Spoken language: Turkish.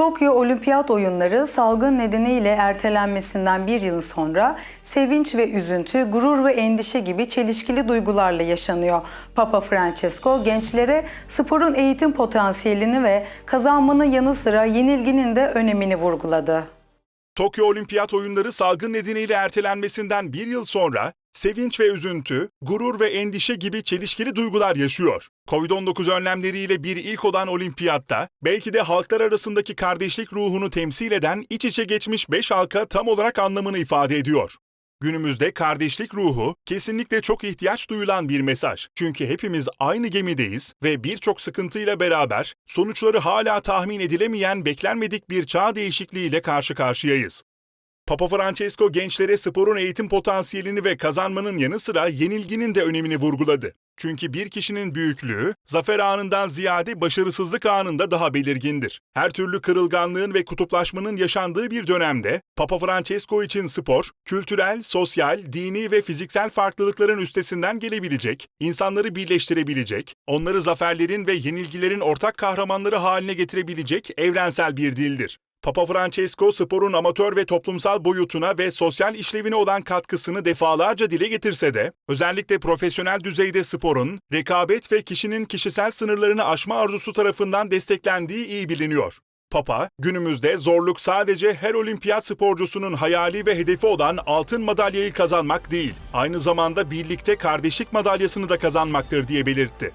Tokyo Olimpiyat Oyunları salgın nedeniyle ertelenmesinden bir yıl sonra sevinç ve üzüntü, gurur ve endişe gibi çelişkili duygularla yaşanıyor. Papa Francesco gençlere sporun eğitim potansiyelini ve kazanmanın yanı sıra yenilginin de önemini vurguladı. Tokyo Olimpiyat Oyunları salgın nedeniyle ertelenmesinden bir yıl sonra sevinç ve üzüntü, gurur ve endişe gibi çelişkili duygular yaşıyor. Covid-19 önlemleriyle bir ilk olan olimpiyatta belki de halklar arasındaki kardeşlik ruhunu temsil eden iç içe geçmiş beş halka tam olarak anlamını ifade ediyor. Günümüzde kardeşlik ruhu kesinlikle çok ihtiyaç duyulan bir mesaj. Çünkü hepimiz aynı gemideyiz ve birçok sıkıntıyla beraber sonuçları hala tahmin edilemeyen beklenmedik bir çağ değişikliğiyle karşı karşıyayız. Papa Francesco gençlere sporun eğitim potansiyelini ve kazanmanın yanı sıra yenilginin de önemini vurguladı. Çünkü bir kişinin büyüklüğü, zafer anından ziyade başarısızlık anında daha belirgindir. Her türlü kırılganlığın ve kutuplaşmanın yaşandığı bir dönemde, Papa Francesco için spor, kültürel, sosyal, dini ve fiziksel farklılıkların üstesinden gelebilecek, insanları birleştirebilecek, onları zaferlerin ve yenilgilerin ortak kahramanları haline getirebilecek evrensel bir dildir. Papa Francesco sporun amatör ve toplumsal boyutuna ve sosyal işlevine olan katkısını defalarca dile getirse de, özellikle profesyonel düzeyde sporun, rekabet ve kişinin kişisel sınırlarını aşma arzusu tarafından desteklendiği iyi biliniyor. Papa, günümüzde zorluk sadece her olimpiyat sporcusunun hayali ve hedefi olan altın madalyayı kazanmak değil, aynı zamanda birlikte kardeşlik madalyasını da kazanmaktır diye belirtti.